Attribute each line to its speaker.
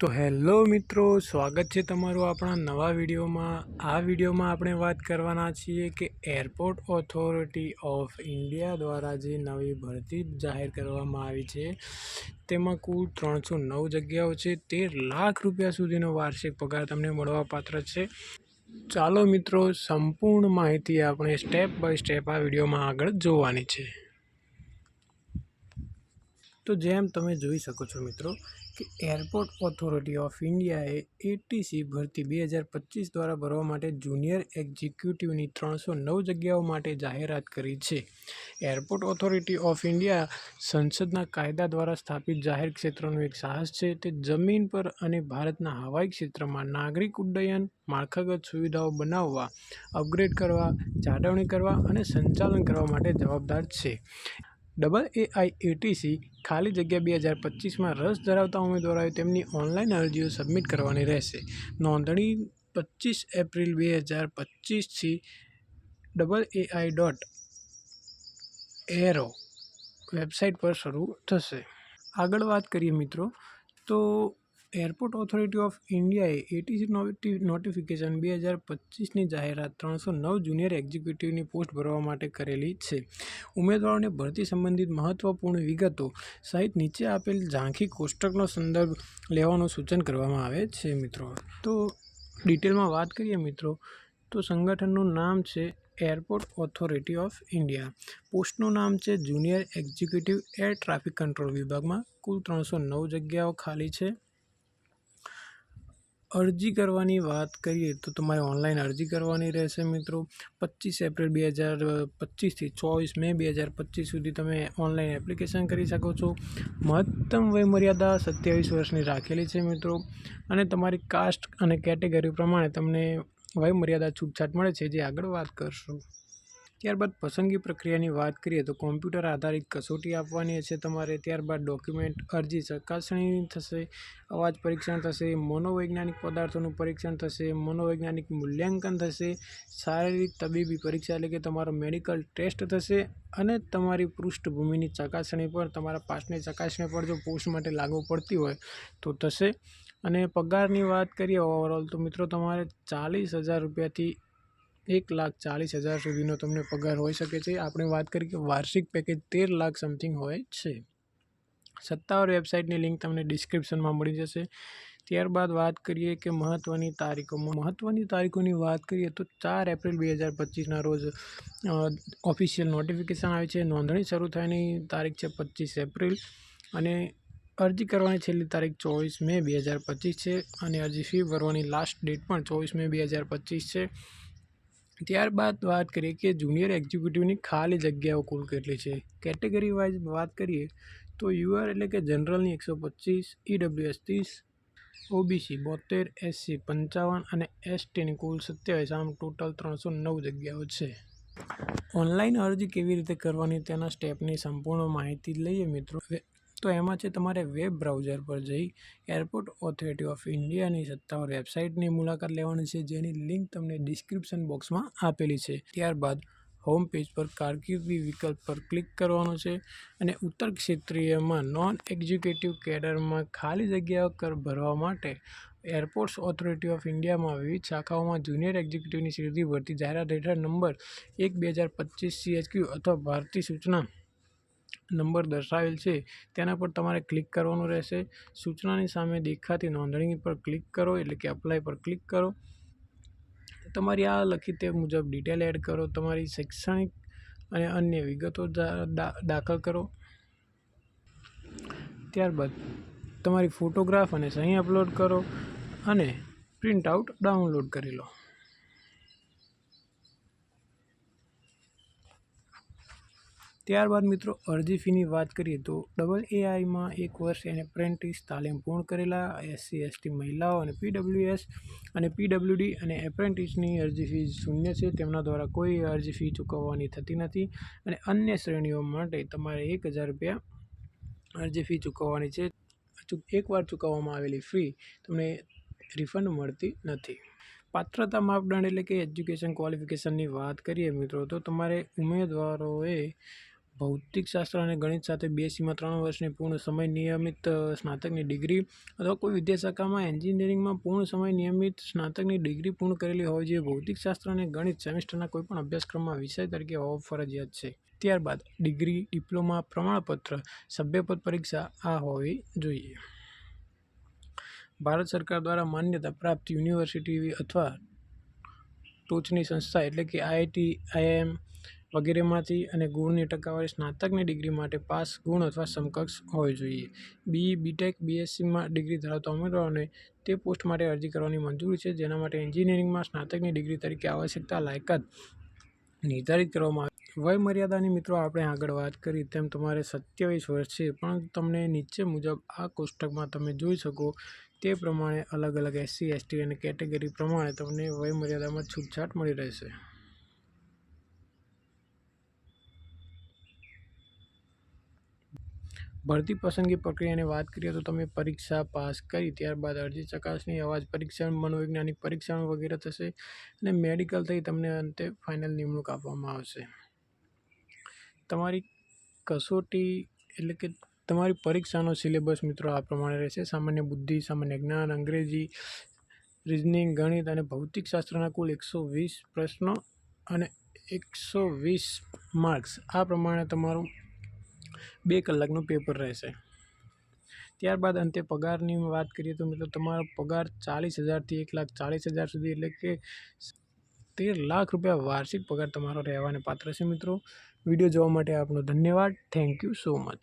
Speaker 1: તો હેલો મિત્રો, સ્વાગત છે તમારું આપણા નવા વિડીયોમાં. આ વિડીયોમાં આપણે વાત કરવાના છીએ કે એરપોર્ટ ઓથોરિટી ઓફ ઇન્ડિયા દ્વારા જે નવી ભરતી જાહેર કરવામાં આવી છે, તેમાં કુલ ત્રણસો નવ જગ્યાઓ છે. તેર લાખ રૂપિયા સુધીનો વાર્ષિક પગાર તમને મળવાપાત્ર છે. ચાલો મિત્રો, સંપૂર્ણ માહિતી આપણે સ્ટેપ બાય સ્ટેપ આ વિડીયોમાં આગળ જોવાની છે. તો જેમ તમે જોઈ શકો છો મિત્રો કે એરપોર્ટ ઓથોરિટી ઓફ ઇન્ડિયાએ એટીસી ભરતી બે હજાર પચીસ દ્વારા ભરવા માટે જુનિયર એક્ઝિક્યુટિવની ત્રણસો નવ જગ્યાઓ માટે જાહેરાત કરી છે. એરપોર્ટ ઓથોરિટી ઓફ ઇન્ડિયા સંસદના કાયદા દ્વારા સ્થાપિત જાહેર ક્ષેત્રનું એક સાહસ છે તે જમીન પર અને ભારતના હવાઈ ક્ષેત્રમાં નાગરિક ઉડ્ડયન, માળખાગત સુવિધાઓ બનાવવા અપગ્રેડ કરવા, જાળવણી કરવા અને સંચાલન કરવા માટે જવાબદાર છે. ડબલ એઆઈ એટીસી ખાલી જગ્યા બે હજાર પચીસમાં રસ ધરાવતા ઉમેદવારોએ તેમની ઓનલાઈન અરજીઓ સબમિટ કરવાની રહેશે. નોંધણી પચીસ એપ્રિલ બે હજાર પચીસથી double AI dot aero website પર શરૂ થશે. આગળ વાત કરીએ મિત્રો, તો એરપોર્ટ ઓથોરિટી ઓફ ઇન્ડિયાએ એટીસી નોટિફિકેશન બે હજાર પચીસની જાહેરાત ત્રણસો નવ જુનિયર એક્ઝિક્યુટિવની પોસ્ટ ભરવા માટે કરેલી છે. ઉમેદવારોને ભરતી સંબંધિત મહત્વપૂર્ણ વિગતો સહિત નીચે આપેલ ઝાંખી કોષ્ટકનો સંદર્ભ લેવાનું સૂચન કરવામાં આવે છે, મિત્રો. તો ડિટેલમાં વાત કરીએ મિત્રો, તો સંગઠનનું નામ છે એરપોર્ટ ઓથોરિટી ઓફ ઇન્ડિયા. પોસ્ટનું નામ છે junior executive air traffic control વિભાગમાં. કુલ ત્રણસો નવ જગ્યાઓ ખાલી છે. અરજી કરવાની વાત કરીએ તો તમારે ઓનલાઈન અરજી કરવાની રહેશે મિત્રો. પચીસ એપ્રિલ બે હજાર પચીસથી ચોવીસ મે બે હજાર પચીસ સુધી તમે ઓનલાઈન એપ્લિકેશન કરી શકો છો. મહત્તમ વયમર્યાદા સત્યાવીસ વર્ષની રાખેલી છે મિત્રો. અને તમારી કાસ્ટ અને કેટેગરી પ્રમાણે તમને વયમર્યાદા છૂટછાટ મળે છે. જે આગળ વાત કરશું. ત્યારબાદ પસંદગી પ્રક્રિયાની વાત કરીએ તો કોમ્પ્યુટર આધારિત કસોટી આપવાની હશે તમારે. ત્યારબાદ ડોક્યુમેન્ટ અરજી ચકાસણી થશે, અવાજ પરીક્ષણ થશે, મનોવૈજ્ઞાનિક પદાર્થોનું પરીક્ષણ થશે, મનોવૈજ્ઞાનિક મૂલ્યાંકન થશે, શારીરિક તબીબી પરીક્ષા એટલે કે તમારો મેડિકલ ટેસ્ટ થશે અને તમારી પૃષ્ઠભૂમિની ચકાસણી પર, તમારા પાસની ચકાસણી પર જો પોસ્ટ માટે લાગુ પડતી હોય તો થશે. અને પગારની વાત કરીએ, ઓવરઓલ તો મિત્રો તમારે ચાલીસ હજાર રૂપિયાથી એક લાખ ચાલીસ હજાર સુધીનો તમને પગાર હોઈ શકે છે. આપણે વાત કરીએ કે વાર્ષિક પેકેજ તેર લાખ સમથિંગ હોય છે. સત્તાવાર વેબસાઇટની લિંક તમને ડિસ્ક્રિપ્શનમાં મળી જશે. ત્યારબાદ વાત કરીએ કે મહત્ત્વની તારીખોમાં. મહત્ત્વની તારીખોની વાત કરીએ તો ચાર એપ્રિલ બે હજાર પચીસના રોજ ઓફિશિયલ નોટિફિકેશન આવે છે. નોંધણી શરૂ થવાની તારીખ છે પચીસ એપ્રિલ અને અરજી કરવાની છેલ્લી તારીખ ચોવીસ મે બે હજાર પચીસ છે અને અરજી ફી ભરવાની લાસ્ટ ડેટ પણ ચોવીસ મે બે હજાર પચીસ છે. ત્યારબાદ વાત કરીએ કે જુનિયર એક્ઝિક્યુટિવની ખાલી જગ્યાઓ કુલ કેટલી છે? કેટેગરી વાઇઝ વાત કરીએ તો યુઆર એટલે કે જનરલની એકસો પચીસ ઈડબ્લ્યુએસ ત્રીસ, ઓબીસી બોતેર એસસી પંચાવન અને એસટીની કુલ સત્યાવીસ. આમ ટોટલ ત્રણસો નવ જગ્યાઓ છે. ઓનલાઈન અરજી કેવી રીતે કરવાની તેના સ્ટેપની સંપૂર્ણ માહિતી લઈએ મિત્રો. તો એમાં છે તમારે વેબ બ્રાઉઝર પર જઈ એરપોર્ટ ઓથોરિટી ઓફ ઇન્ડિયાની સત્તાવાર વેબસાઇટની મુલાકાત લેવાની છે. જેની લિંક તમને ડિસ્ક્રિપ્શન બોક્સમાં આપેલી છે. ત્યારબાદ હોમ પેજ પર કારકિર્દી વિકલ્પ પર ક્લિક કરવાનો છે અને ઉત્તર ક્ષેત્રીયમાં નોન એક્ઝિક્યુટિવ કેડરમાં ખાલી જગ્યાઓ કર ભરવા માટે એરપોર્ટ્સ ઓથોરિટી ઓફ ઇન્ડિયામાં વિવિધ શાખાઓમાં જુનિયર એક્ઝિક્યુટિવની સીધી ભરતી જાહેરાત હેઠળ નંબર એક બે હજાર પચીસ સીએચક્યુ અથવા ભારતીય સૂચના નંબર દર્શાવેલ છે, તેના પર તમારે ક્લિક કરવાનું રહેશે. સૂચનાની સામે દેખાતી નોંધણી પર ક્લિક કરો, એટલે કે અપ્લાય પર ક્લિક કરો. તમારી આ લખી તે મુજબ ડિટેલ એડ કરો, તમારી શૈક્ષણિક અને અન્ય વિગતો દાખલ કરો. ત્યારબાદ તમારી ફોટોગ્રાફ અને સહી અપલોડ કરો અને પ્રિન્ટ આઉટ ડાઉનલોડ કરી લો. ત્યારબાદ મિત્રો અરજી ફીની વાત કરીએ તો ડબલ એઆઈમાં એક વર્ષ એને એપ્રેન્ટિસ તાલીમ પૂર્ણ કરેલા એસસી એસટી મહિલાઓ અને પીડબ્લ્યુએસ અને પીડબ્લ્યુડી અને એપ્રેન્ટિસની અરજી ફી શૂન્ય છે. તેમના દ્વારા કોઈ અરજી ફી ચૂકવવાની થતી નથી અને અન્ય શ્રેણીઓ માટે તમારે એક હજાર રૂપિયા અરજી ફી ચૂકવવાની છે. એકવાર ચૂકવવામાં આવેલી ફી તમને રિફંડ મળતી નથી. પાત્રતા માપદંડ એટલે કે એજ્યુકેશન ક્વોલિફિકેશનની વાત કરીએ મિત્રો, તો તમારે ઉમેદવારોએ ભૌતિકશાસ્ત્ર અને ગણિત સાથે બીએસસીમાં ત્રણ વર્ષની પૂર્ણ સમય નિયમિત સ્નાતકની ડિગ્રી અથવા કોઈ વિદ્યાશાખામાં એન્જિનિયરિંગમાં પૂર્ણ સમય નિયમિત સ્નાતકની ડિગ્રી પૂર્ણ કરેલી હોવી જોઈએ ભૌતિકશાસ્ત્ર અને ગણિત સેમેસ્ટરના કોઈપણ અભ્યાસક્રમમાં વિષય તરીકે હોવો ફરજિયાત છે. ત્યારબાદ ડિગ્રી, ડિપ્લોમા, પ્રમાણપત્ર, સભ્યપદ પરીક્ષા આ હોવી જોઈએ. ભારત સરકાર દ્વારા માન્યતા પ્રાપ્ત યુનિવર્સિટી અથવા ટોચની સંસ્થા એટલે કે આઈઆઈટી આઈઆઈએમ વગેરેમાંથી અને ગુણની ટકાવારી સ્નાતકની ડિગ્રી માટે પાસ ગુણ અથવા સમકક્ષ હોવી જોઈએ. બી. બીટેક બીએસસીમાં ડિગ્રી ધરાવતા ઉમેદવારોને તે પોસ્ટ માટે અરજી કરવાની મંજૂરી છે, જેના માટે એન્જિનિયરિંગમાં સ્નાતકની ડિગ્રી તરીકે આવશ્યકતા લાયકાત નિર્ધારિત કરવામાં આવે વય મર્યાદાની મિત્રો, આપણે આગળ વાત કરી તેમ તમારે સત્યાવીસ વર્ષ છે, પણ તમને નીચે મુજબ આ કોષ્ટકમાં તમે જોઈ શકો તે પ્રમાણે અલગ અલગ એસસી એસટી અને કેટેગરી પ્રમાણે તમને વય મર્યાદામાં છૂટછાટ મળી રહેશે. ભરતી પસંદગી પ્રક્રિયાની વાત કરીએ તો તમે પરીક્ષા પાસ કરી, ત્યારબાદ અરજી ચકાસણી, અવાજ પરીક્ષણ, મનોવૈજ્ઞાનિક પરીક્ષણ વગેરે થશે અને મેડિકલ થઈ તમને અંતે ફાઇનલ નિમણૂક આપવામાં આવશે. તમારી કસોટી એટલે કે તમારી પરીક્ષાનો સિલેબસ મિત્રો આ પ્રમાણે રહેશે. સામાન્ય બુદ્ધિ, સામાન્ય જ્ઞાન, અંગ્રેજી, રિઝનિંગ, ગણિત અને ભૌતિકશાસ્ત્રના કુલ એકસો વીસ પ્રશ્નો અને એકસો વીસ માર્ક્સ. આ પ્રમાણે તમારું બે કલાકનું પેપર રહેશે. ત્યારબાદ અંતે પગારની વાત કરીએ તો મિત્રો તમારો પગાર ચાલીસ હજારથી એક લાખ ચાલીસ હજાર સુધી એટલે કે તેર લાખ રૂપિયા વાર્ષિક પગાર તમારો રહેવાને પાત્ર છે મિત્રો. વીડિયો જોવા માટે આપનો ધન્યવાદ. Thank you so much